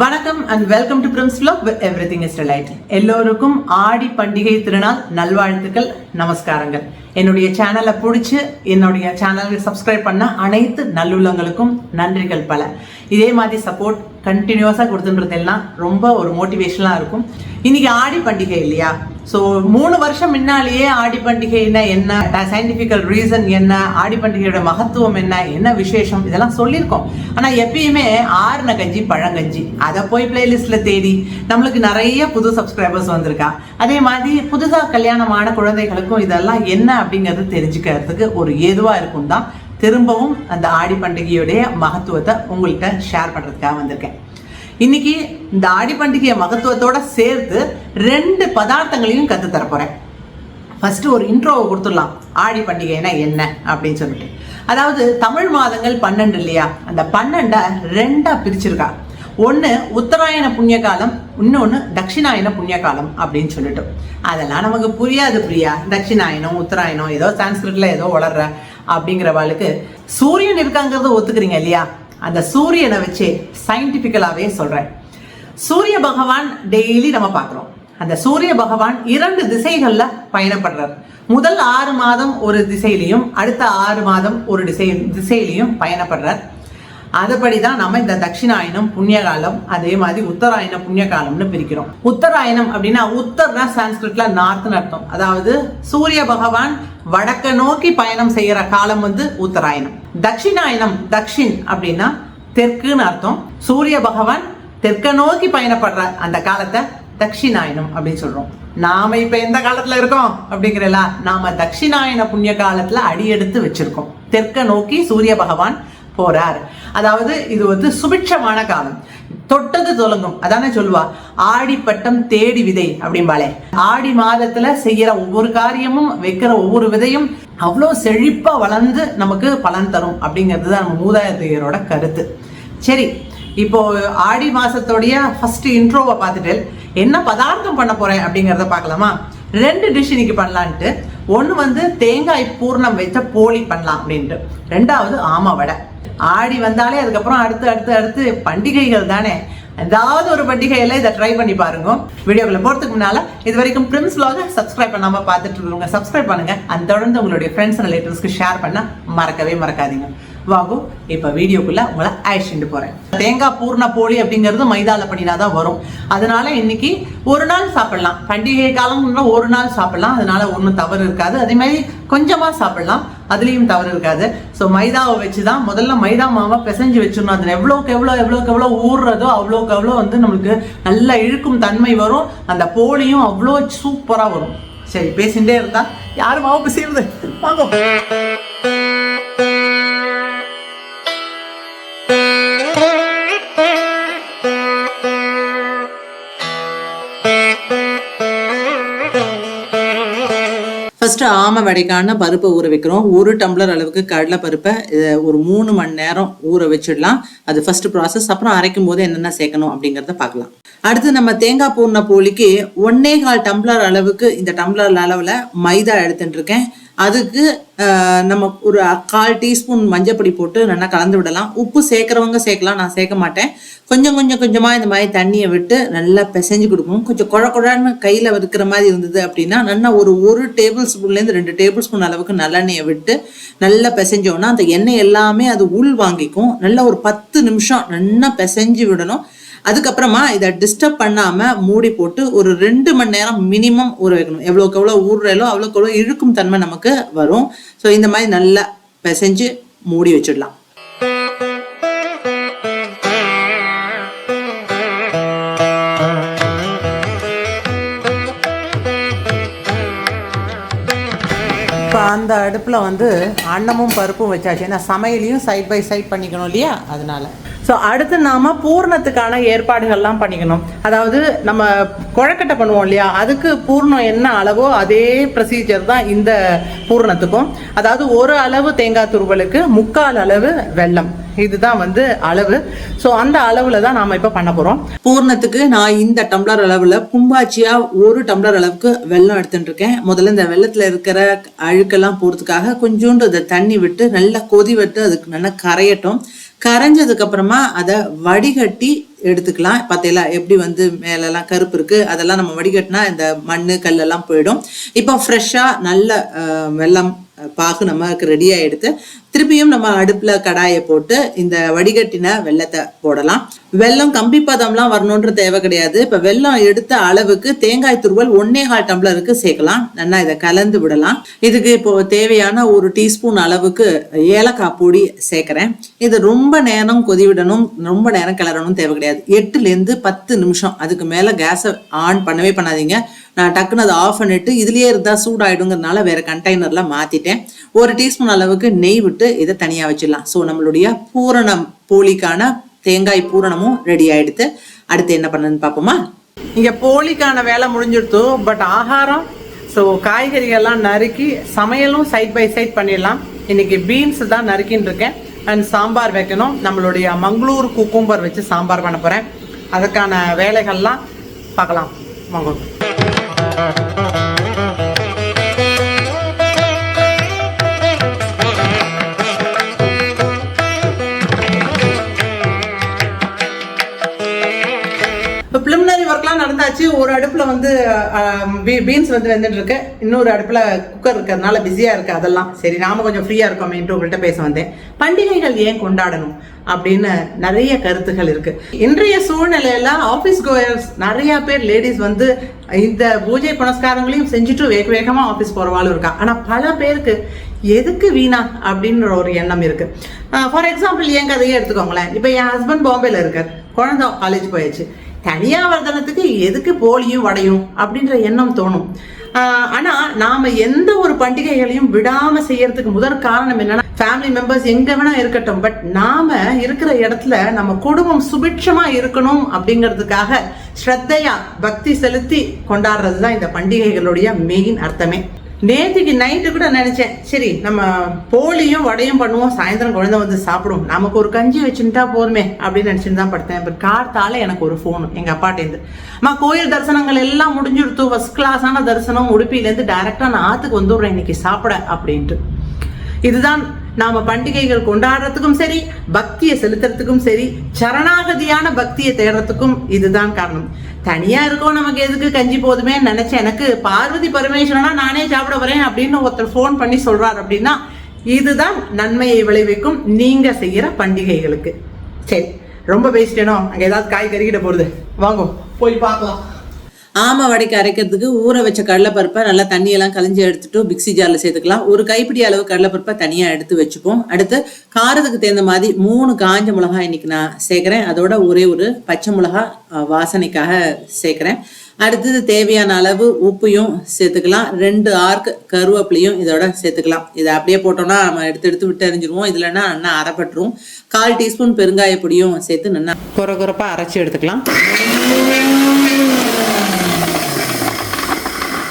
வணக்கம் and welcome to Prim's vlog with everything is delight எல்லோருக்கும் ஆடி பண்டிகை திருநாள் நல்வாழ்த்துக்கள் நமஸ்காரங்கள். என்னுடைய சேனலை பிடிச்சி என்னுடைய சேனலுக்கு சப்ஸ்கிரைப் பண்ண அனைத்து நல்லுள்ளங்களுக்கும் நன்றிகள் பல. இதே மாதிரி சப்போர்ட் கண்டினியூஸாக கொடுத்துன்றதெல்லாம் ரொம்ப ஒரு மோட்டிவேஷனாக இருக்கும். இன்றைக்கி ஆடி பண்டிகை இல்லையா? ஸோ மூணு வருஷம் முன்னாலேயே ஆடி பண்டிகைன்னா என்ன? சயின்டிஃபிக்கல் ரீசன் என்ன? ஆடி பண்டிகையோட மகத்துவம் என்ன? என்ன விசேஷம்? இதெல்லாம் சொல்லியிருக்கோம். ஆனால் எப்பயுமே ஆறுன கஞ்சி பழங்கஞ்சி. அதை போய் பிளேலிஸ்ட்ல தேடி நம்மளுக்கு நிறைய புது சப்ஸ்கிரைபர்ஸ் வந்திருக்கா? அதே மாதிரி புதுசாக கல்யாணமான குழந்தைகளுக்கும் இதெல்லாம் என்ன அப்படிங்கிறது தெரிஞ்சுக்கிறதுக்கு ஒரு ஏதுவாக இருக்கும் தான் திரும்பவும் அந்த ஆடி பண்டிகையுடைய மகத்துவத்தை உங்கள்கிட்ட ஷேர் பண்ணுறதுக்காக வந்திருக்கேன். இன்னைக்கு இந்த ஆடி பண்டிகையை மகத்துவத்தோட சேர்த்து ரெண்டு பதார்த்தங்களையும் கற்று தரப்போகிறேன் போறேன். ஒரு இன்ட்ரோவை கொடுத்துடலாம். ஆடி பண்டிகைனா என்ன அப்படின்னு சொல்லிட்டு. அதாவது தமிழ் மாதங்கள் பன்னெண்டு இல்லையா? அந்த பன்னெண்டை ரெண்டா பிரிச்சிருக்கா. ஒன்று உத்தராயண புண்ணிய காலம் இன்னொன்று தட்சிணாயன புண்ணிய காலம் அப்படின்னு சொல்லிட்டு. அதெல்லாம் நமக்கு புரியாது பிரியா. தட்சிணாயனம் உத்தராயணம் ஏதோ சான்ஸ்கிரிட்ல ஏதோ வளர்ற அப்படிங்கிறவாளுக்கு சூரியன் இருக்காங்கிறத ஒத்துக்கிறீங்க இல்லையா? அந்த சூரியனை வச்சு சயின்டிஃபிக்கலாகவே சொல்கிறேன் சூரிய பகவான் டெய்லி நம்ம பார்க்குறோம். அந்த சூரிய பகவான் இரண்டு திசைகளில் பயணப்படுறார். முதல் ஆறு மாதம் ஒரு திசையிலையும் அடுத்த ஆறு மாதம் ஒரு திசை திசையிலையும் பயணப்படுறார். அதுபடி தான் நம்ம இந்த தட்சிணாயனம் புண்ணிய காலம் அதே மாதிரி உத்தராயணம் புண்ணியகாலம்னு பிரிக்கிறோம். உத்தராயணம் அப்படின்னா உத்தர்னா சான்ஸ்கிரிட்ல நார்த்னு அர்த்தம். அதாவது சூரிய பகவான் வடக்க நோக்கி பயணம் செய்யற காலம் வந்து உத்தராயணம். தட்சிணாயனம் தக்ஷின் அப்படின்னா தெற்குன்னு அர்த்தம். சூரிய பகவான் தெற்க நோக்கி பயணப்படுற அந்த காலத்தை தட்சிணாயனம் அப்படின்னு சொல்றோம். நாம இப்ப எந்த காலத்துல இருக்கோம் அப்படிங்கிறல நாம தட்சிணாயன புண்ணிய காலத்துல அடியெடுத்து வச்சிருக்கோம். தெற்க நோக்கி சூரிய பகவான் போறார். அதாவது இது வந்து சுபிட்சமான காலம். தொட்டது தொடங்கும் அதானே சொல்லுவா? ஆடிப்பட்டம் தேடி விதை அப்படிம்பாலே ஆடி மாதத்துல செய்யற ஒவ்வொரு காரியமும் வைக்கிற ஒவ்வொரு விதையும் அவ்வளோ செழிப்பா வளர்ந்து நமக்கு பலன் தரும் அப்படிங்கிறது தான் நம்ம மூதாதையரோட கருத்து. சரி இப்போ ஆடி மாசத்தோடைய ஃபர்ஸ்ட் இன்ட்ரோவை பார்த்துட்டு என்ன பதார்த்தம் பண்ண போறேன் அப்படிங்கிறத பார்க்கலாமா? ரெண்டு டிஷ் இன்னைக்கு பண்ணலான்ட்டு. ஒன்று வந்து தேங்காய் பூர்ணம் வைத்த போலி பண்ணலாம் அப்படின்ட்டு. ரெண்டாவது ஆமா வடை. ஆடி வந்தாலே அதுக்கப்புறம் அடுத்து அடுத்து அடுத்து பண்டிகைகள் தானே? ஏதாவது ஒரு பண்டிகையில இதை ட்ரை பண்ணி பாருங்க. வீடியோவில் போறதுக்கு முன்னால இது வரைக்கும் பிரின்ஸ் vlog சப்ஸ்கிரைப் பண்ணாம பார்த்துட்டு இருக்கவங்க சப்ஸ்கிரைப் பண்ணுங்க. அந்த தொடர்ந்து உங்களுடைய ஃப்ரெண்ட்ஸ் அண்ட் ரிலேட்டிவ்ஸ்க்கு ஷேர் பண்ண மறக்கவே மறக்காதீங்க. வாங்கும் இப்போ வீடியோக்குள்ளே உங்களை அழைச்சிட்டு போகிறேன் தேங்காய் பூர்ண போலி அப்படிங்கிறது மைதாவில் பண்ணினா தான் வரும். அதனால இன்னைக்கு ஒரு நாள் சாப்பிடலாம். பண்டிகை காலம்னா ஒரு நாள் சாப்பிடலாம். அதனால ஒன்றும் தவறு இருக்காது. அதே மாதிரி கொஞ்சமா சாப்பிடலாம். அதுலேயும் தவறு இருக்காது. ஸோ மைதாவை வச்சு தான் முதல்ல மைதா மாவை பிசைஞ்சு வச்சிடணும். அதில் எவ்வளோக்கு எவ்வளோ எவ்வளோக்கு எவ்வளோ ஊறுறதோ அவ்வளோக்கு எவ்வளோ வந்து நம்மளுக்கு நல்ல இழுக்கும் தன்மை வரும். அந்த போலியும் அவ்வளோ சூப்பராக வரும். சரி பேசிகிட்டே இருந்தால் யாரும் மாவு பிசைறது வாங்க. ஃபர்ஸ்ட் ஆமை வடைக்கான பருப்பை ஊற வைக்கிறோம். ஒரு டம்ளர் அளவுக்கு கடலை பருப்பை இதை ஒரு மூணு மணி நேரம் ஊற வச்சிடலாம். அது ஃபர்ஸ்ட் ப்ராசஸ் அப்புறம் அரைக்கும் போது என்னென்ன சேர்க்கணும் அப்படிங்கிறத பார்க்கலாம். அடுத்து நம்ம தேங்காய் பூர்ண போலிக்கு ஒன்னே கால் டம்ளர் அளவுக்கு இந்த டம்ளர் அளவில் மைதா எடுத்துட்டு இருக்கேன். அதுக்கு நம்ம ஒரு கால் டீஸ்பூன் மஞ்சப்பொடி போட்டு நல்லா கலந்து விடலாம். உப்பு சேர்க்குறவங்க சேர்க்கலாம் நான் சேர்க்க மாட்டேன். கொஞ்சம் கொஞ்சம் கொஞ்சமாக இந்த மாதிரி தண்ணியை விட்டு நல்லா பிசைஞ்சு கொடுக்கணும். கொஞ்சம் குழ குழன்னு கையில் இருக்கிற மாதிரி இருந்தது அப்படின்னா நல்லா ஒரு ஒரு டேபிள் ஸ்பூன்லேருந்து ரெண்டு டேபிள் ஸ்பூன் அளவுக்கு நல்லெண்ணெயை விட்டு நல்லா பிசைஞ்சோன்னா அந்த எண்ணெய் எல்லாமே அது உள் வாங்கிக்கும். நல்லா ஒரு பத்து நிமிஷம் நல்லா பிசைஞ்சு விடணும். அதுக்கப்புறமா இதை டிஸ்டர்ப் பண்ணாம மூடி போட்டு ஒரு ரெண்டு மணி நேரம் மினிமம் ஊற வைக்கணும். எவ்வளோக்கு எவ்வளோ ஊறுறலோ அவ்வளோக்கு எவ்வளோ இழுக்கும் தன்மை நமக்கு வரும். ஸோ இந்த மாதிரி நல்லா பிசைஞ்சு மூடி வச்சிடலாம். இப்போ அந்த அடுப்பில் வந்து அன்னமும் பருப்பும் வச்சாச்சு. ஏன்னா சமையலையும் சைட் பை சைட் பண்ணிக்கணும் இல்லையா? அதனால. ஸோ அடுத்து நாம பூர்ணத்துக்கான ஏற்பாடுகள்லாம் பண்ணிக்கணும். அதாவது நம்ம குழக்கட்டை பண்ணுவோம் இல்லையா? அதுக்கு பூர்ணம் என்ன அளவோ அதே ப்ரொசீஜர் தான் இந்த பூர்ணத்துக்கும். அதாவது ஒரு அளவு தேங்காய் துருவலுக்கு முக்கால் அளவு வெள்ளம் இதுதான் வந்து அளவு. ஸோ அந்த அளவில் தான் நாம் இப்போ பண்ண போகிறோம் பூர்ணத்துக்கு நான் இந்த டம்ளர் அளவில் பும்பாச்சியாக ஒரு டம்ளர் அளவுக்கு வெல்லம் எடுத்துட்டு இருக்கேன். முதல்ல இந்த வெள்ளத்தில் இருக்கிற அழுக்கெல்லாம் போகிறதுக்காக கொஞ்சோண்டு அதை தண்ணி விட்டு நல்லா கொதி விட்டு அதுக்கு நல்லா கரையட்டும். கரைஞ்சதுக்கு அப்புறமா அதை வடிகட்டி எடுத்துக்கலாம். பார்த்தீங்களா எப்படி வந்து மேலெல்லாம் கருப்பு இருக்கு அதெல்லாம் நம்ம வடிகட்டினா இந்த மண் கல்லெல்லாம் போயிடும். இப்போ ஃப்ரெஷ்ஷாக நல்ல வெள்ளம் பாகு நமக்கு ரெடியாக எடுத்து திருப்பியும் நம்ம அடுப்பில் கடாயை போட்டு இந்த வடிகட்டின வெள்ளத்தை போடலாம். வெல்லம் கம்பி பதம்லாம் வரணுன்ற தேவை கிடையாது. இப்போ வெல்லம் எடுத்த அளவுக்கு தேங்காய் துருவல் ஒன்னே கால் டம்ளருக்கு சேர்க்கலாம். நல்லா இதை கலந்து விடலாம். இதுக்கு இப்போ தேவையான ஒரு டீஸ்பூன் அளவுக்கு ஏலக்காய் பொடி சேர்க்குறேன். இது ரொம்ப நேரம் கொதிவிடணும் ரொம்ப நேரம் கிளறணும் தேவை கிடையாது. எட்டுலேருந்து பத்து நிமிஷம் அதுக்கு மேலே கேஸை ஆன் பண்ணவே பண்ணாதீங்க. நான் டக்குன்னு அதை ஆஃப் பண்ணிட்டு இதுலேயே இருந்தால் சூடாயிடுங்கிறதுனால வேற கண்டெய்னரில் மாற்றிட்டேன் ஒரு டீஸ்பூன் அளவுக்கு நெய் விட்டு இதை தனியாக வச்சிடலாம். ஸோ நம்மளுடைய பூரணம் போலிக்கான தேங்காய் பூரணமும் ரெடி ஆயிடுத்து அடுத்து என்ன பண்ணுன்னு பார்ப்போமா? இங்க போலிக்கான வேலை முடிஞ்சிடுத்து பட் ஆகாரம் ஸோ காய்கறிகள்லாம் நறுக்கி சமையலும் சைட் பை சைட் பண்ணிடலாம். இன்னைக்கு பீன்ஸ் தான் நறுக்கின்னு இருக்கேன். அண்ட் சாம்பார் வைக்கணும். நம்மளுடைய மங்களூர் குக்கும்பர் வச்சு சாம்பார் பண்ண போறேன். அதுக்கான வேலைகள்லாம் பார்க்கலாம். வாங்க. ஒர்க்லாம் ஒரு அடுப்பில் வந்து பீன்ஸ் வந்து வெந்துட்டு இருக்கு இன்னொரு அடுப்பில் குக்கர் இருக்கிறதுனால பிஸியாக இருக்கு அதெல்லாம். சரி நாம கொஞ்சம் ஃப்ரீயாக இருக்கோமேன்ட்டு உங்கள்கிட்ட பேச வந்தேன். பண்டிகைகள் ஏன் கொண்டாடணும் அப்படின்னு நிறைய கருத்துகள் இருக்கு. இன்றைய சூழ்நிலையில ஆஃபீஸ் கோயர்ஸ் நிறைய பேர் லேடிஸ் வந்து இந்த பூஜை புனஸ்காரங்களையும் செஞ்சுட்டு வேக வேகமாக ஆஃபீஸ் போகிறவாலும் இருக்கா? ஆனால் பல பேருக்கு எதுக்கு வீணா அப்படின்ற ஒரு எண்ணம் இருக்கு. ஃபார் எக்ஸாம்பிள் என் கதையே எடுத்துக்கோங்களேன். இப்போ என் ஹஸ்பண்ட் பாம்பேல இருக்கார். குழந்தை காலேஜ் போயாச்சு. தனியா வர்தனத்துக்கு எதுக்கு போலியும் வடையும் அப்படின்ற எண்ணம் தோணும். ஆனால் நாம் எந்த ஒரு பண்டிகைகளையும் விடாமல் செய்யறதுக்கு முதற் காரணம் என்னன்னா ஃபேமிலி மெம்பர்ஸ் எங்கே வேணா இருக்கட்டும் பட் நாம இருக்கிற இடத்துல நம்ம குடும்பம் சுபிட்சமாக இருக்கணும் அப்படிங்கிறதுக்காக ஸ்ரத்தையா பக்தி செலுத்தி கொண்டாடுறது தான் இந்த பண்டிகைகளுடைய மெயின் அர்த்தமே. நேற்றுக்கு நைட்டு கூட நினச்சேன். சரி நம்ம போலியும் வடையும் பண்ணுவோம் சாயந்தரம் குழந்தை வந்து சாப்பிடும். நமக்கு ஒரு கஞ்சி வச்சுட்டா போதுமே அப்படின்னு நினச்சிட்டு தான் படுத்தேன். இப்போ கார்த்தால எனக்கு ஒரு ஃபோனு எங்கள் அப்பாட்டேருந்து அம்மா கோயில் தரிசனங்கள் எல்லாம் முடிஞ்சுடுத்து ஃபஸ்ட் கிளாஸான தரிசனம் உடுப்பிலேருந்து டேரெக்டாக நான் ஆற்றுக்கு வந்துடுறேன். இன்னைக்கு சாப்பிட அப்படின்ட்டு. இதுதான் நாம பண்டிகைகள் கொண்டாடுறதுக்கும் சரி பக்தியை செலுத்துறதுக்கும் சரி சரணாகதியான பக்தியை தேடுறதுக்கும் இதுதான் காரணம். தனியா இருக்கோம் நமக்கு எதுக்கு கஞ்சி போதுமே நினைச்சேன் எனக்கு பார்வதி பரமேஸ்வரனா நானே சாப்பிட வரேன் அப்படின்னு ஒருத்தர் ஃபோன் பண்ணி சொல்றாரு அப்படின்னா இதுதான் நன்மையை விளைவிக்கும் நீங்க செய்யற பண்டிகைகளுக்கு. சரி ரொம்ப பேசிட்டேனோ அங்க ஏதாவது காய் கறிக்கிட்ட போறது வாங்க போய் பார்க்கலாம். ஆமை வடைக்கு அரைக்கிறதுக்கு ஊற வச்ச கடலைப்பருப்பை நல்லா தண்ணியெல்லாம் கழிஞ்சு எடுத்துட்டு மிக்சி ஜாரில் சேர்த்துக்கலாம். ஒரு கைப்பிடி அளவு கடலைப்பருப்பை தனியாக எடுத்து வச்சுப்போம். அடுத்து காரத்துக்கு தகுந்த மாதிரி மூணு காஞ்ச மிளகாய் இன்னைக்கு நான் சேர்க்குறேன். அதோட ஒரே ஒரு பச்சை மிளகாய் வாசனைக்காக சேர்க்குறேன். அடுத்தது தேவையான அளவு உப்பையும் சேர்த்துக்கலாம். ரெண்டு ஆர்க் கருவேப்பிலையும் இதோட சேர்த்துக்கலாம். இதை அப்படியே போட்டோம்னா நம்ம எடுத்து எடுத்து விட்டு அறிஞ்சிருவோம் இதுலன்னா நல்லா அரைப்பட்டுரும். கால் டீஸ்பூன் பெருங்காய பொடியும் சேர்த்து நல்லா குறை குறைப்பாக அரைச்சி எடுத்துக்கலாம்.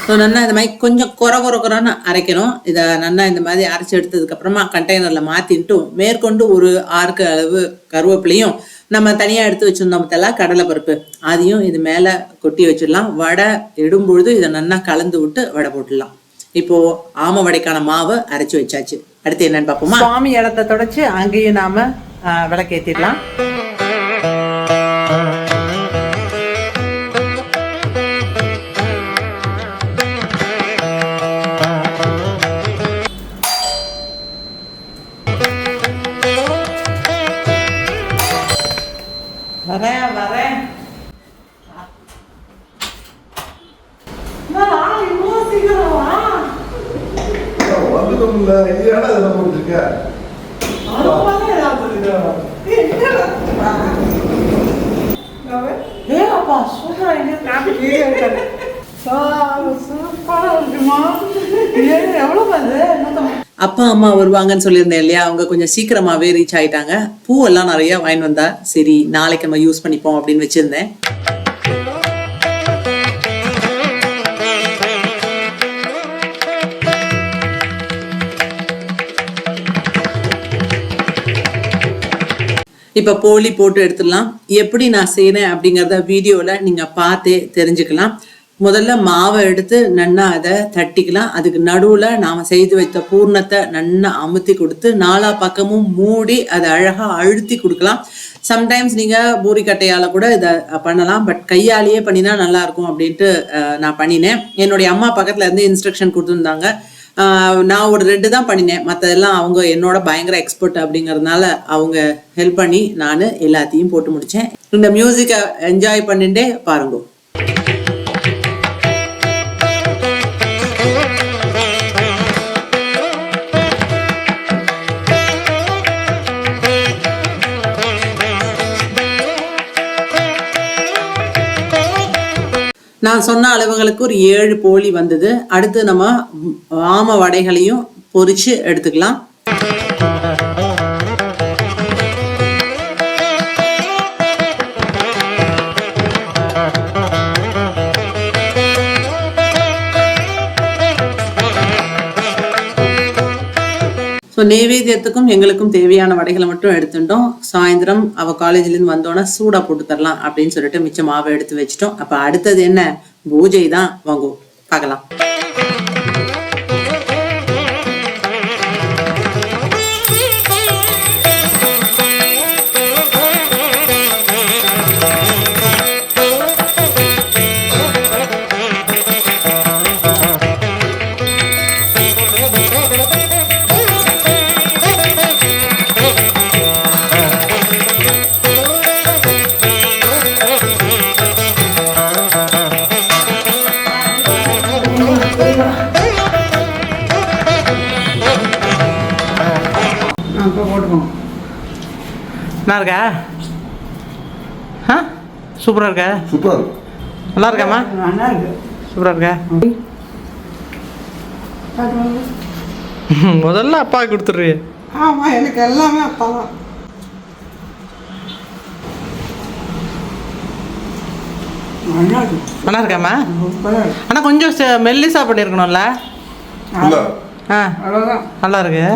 ஸோ நல்லா இந்த மாதிரி கொஞ்சம் குறை குறை குறைன்னு அரைக்கணும். இதை நல்லா இந்த மாதிரி அரைச்சி எடுத்ததுக்கு அப்புறமா கண்டெய்னரில் மாற்றிட்டு மேற்கொண்டு ஒரு ஆறுக்கு அளவு கருவேப்பிலையும் நம்ம தனியாக எடுத்து வச்சிருந்தோம் பார்த்தலாம் கடலை பருப்பு அதையும் இது மேலே கொட்டி வச்சிடலாம். வடை இடும்பொழுது இதை நல்லா கலந்து விட்டு வடை போட்டுடலாம். இப்போ ஆம வடைக்கான மாவை அரைச்சி வச்சாச்சு. அடுத்து என்னன்னு பார்ப்போமா? சுவாமி இடத்த தொடச்சு அங்கேயும் நாம ஆஹ், இருக்குமா அப்பா அம்மா வருவாங்கன்னு சொல்லியிருந்தேன் இல்லையா? அவங்க கொஞ்சம் சீக்கிரமாவே ரீச் ஆயிட்டாங்க. பூவெல்லாம் நிறைய வாங்கி வந்தா சரி நாளைக்கு நம்ம யூஸ் பண்ணிப்போம் அப்படின்னு வச்சிருந்தேன். இப்போ போலி போட்டு எடுத்துடலாம். எப்படி நான் செய்கிறேன் அப்படிங்கிறத வீடியோவில் நீங்கள் பார்த்தே தெரிஞ்சுக்கலாம். முதல்ல மாவை எடுத்து நன்னா அதை தட்டிக்கலாம். அதுக்கு நடுவில் நாம் செய்து வைத்த பூர்ணத்தை நன்னா அமுத்தி கொடுத்து நாலா பக்கமும் மூடி அதை அழகாக அழுத்தி கொடுக்கலாம். சம்டைம்ஸ் நீங்கள் பூரிக்கட்டையால் கூட இதை பண்ணலாம். பட் கையாலேயே பண்ணினா நல்லா இருக்கும் அப்படின்ட்டு நான் பண்ணினேன். என்னுடைய அம்மா பக்கத்தில் இருந்து இன்ஸ்ட்ரக்ஷன் கொடுத்துருந்தாங்க. நான் ஒரு ரெண்டு தான் பண்ணினேன். மற்றதெல்லாம் அவங்க என்னோட பயங்கர எக்ஸ்பர்ட் அப்படிங்கறதுனால அவங்க ஹெல்ப் பண்ணி நான் எல்லாத்தையும் போட்டு முடித்தேன் இந்த மியூசிக்கை என்ஜாய் பண்ணிட்டே பாருங்க. நான் சொன்ன அளவுகளுக்கு ஒரு ஏழு போலி வந்தது. அடுத்து நம்ம ஆம வடைகளையும் பொறிச்சு எடுத்துக்கலாம். ஸோ நெய்வேத்தியத்துக்கும் எங்களுக்கும் தேவையான வடைகளை மட்டும் எடுத்துட்டோம் சாயந்தரம் அவ காலேஜ்லேருந்து வந்தோன்னே சூடாக போட்டு தரலாம் அப்படின்னு சொல்லிட்டு மிச்சம் மாவை எடுத்து வச்சிட்டோம் அப்போ அடுத்தது என்ன பூஜை தான் வாங்குவோம் பார்க்கலாம் நல்லா இருக்கா? ஆ? சூப்பராக இருக்கா? சூப்பர் நல்லா இருக்காம்மா? சூப்பராக இருக்கா. முதல்ல அப்பா கொடுத்துட்ரு ஆமாம் எனக்கு எல்லாமே அப்பா தான். நல்லா இருக்கு. நல்லா இருக்காம்மா? சூப்பராக இருக்கு. ஆனால் கொஞ்சம் ச- மெல்லிசா பண்ணியிருக்கணும்ல இல்ல. ஆ. நல்லா இருக்கு.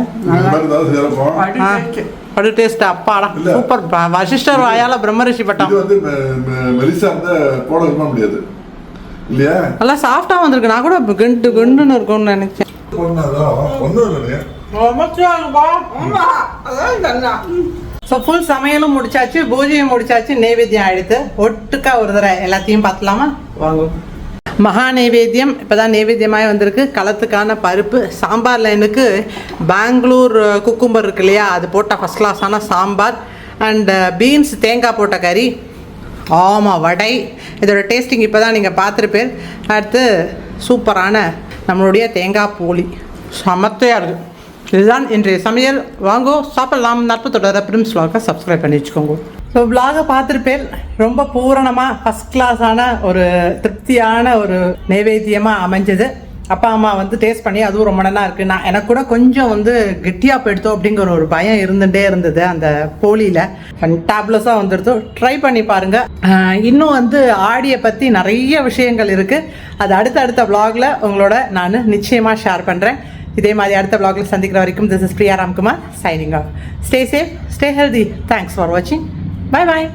படி டேஸ்ட் அப்பாடா. சூப்பர் வசிஷ்டர் வாயால பிரம்மரிஷி பட்டம். இது வந்து மெலிசா இருந்தா போட வைக்க முடியாது. இல்லையா? நல்லா சாஃப்டாக வந்திருக்கு. நான் கூட கண்டு கண்டுன்னு இருக்கும்னு நினைச்சேன். ஸோ ஃபுல் சமையலும் முடிச்சாச்சு பூஜையும் முடிச்சாச்சு நைவேத்தியம் ஆயிடுத்து ஒட்டுக்கா ஒரு தடவை எல்லாத்தையும் பார்த்துலாமா? வாங்க. மகா நைவேத்தியம் இப்போ தான் நைவேத்தியமாக வந்திருக்கு. களத்துக்கான பருப்பு சாம்பார் லைனுக்கு பெங்களூர் குக்கும்பர் இருக்கு இல்லையா? அது போட்ட ஃபஸ்ட் கிளாஸான சாம்பார் அண்டு பீன்ஸ் தேங்காய் போட்ட கறி ஆமாம் வடை. இதோட டேஸ்டிங் இப்போ தான் நீங்கள் பார்த்துருப்பீர். அடுத்து சூப்பரான நம்மளுடைய தேங்காய் போலி. சமத்தையாக இருக்குது இதுதான் இன்றைய சமையல். வாங்கோ சாப்பிடலாம். நட்பு தொடர பிரிம்ஸ் vlog-அ சப்ஸ்கிரைப் பண்ணி வச்சுக்கோங்க. ஸோ விலாகை பார்த்துருப்பேன். ரொம்ப பூரணமாக ஃபஸ்ட் கிளாஸான ஒரு திருப்தியான ஒரு நைவேத்தியமாக அமைஞ்சது. அப்பா அம்மா வந்து டேஸ்ட் பண்ணி அதுவும் ரொம்ப நல்லா இருக்குது நான் எனக்கு கூட கொஞ்சம் வந்து கெட்டியாக போயிடுத்தோம் அப்படிங்கிற ஒரு பயம் இருந்துகிட்டே இருந்தது அந்த போலியில். ஃபண்டாப்லஸாக வந்துடுது ட்ரை பண்ணி பாருங்கள் இன்னும் வந்து ஆடியை பற்றி நிறைய விஷயங்கள் இருக்குது அது அடுத்த அடுத்த vlog-ல உங்களோட நான் நிச்சயமாக ஷேர் பண்ணுறேன் இதே மாதிரி அடுத்த vlog-ல சந்திக்கிற வரைக்கும் this is Priya Ramkumar signing off stay safe stay healthy thanks for வாட்சிங் பை பாய்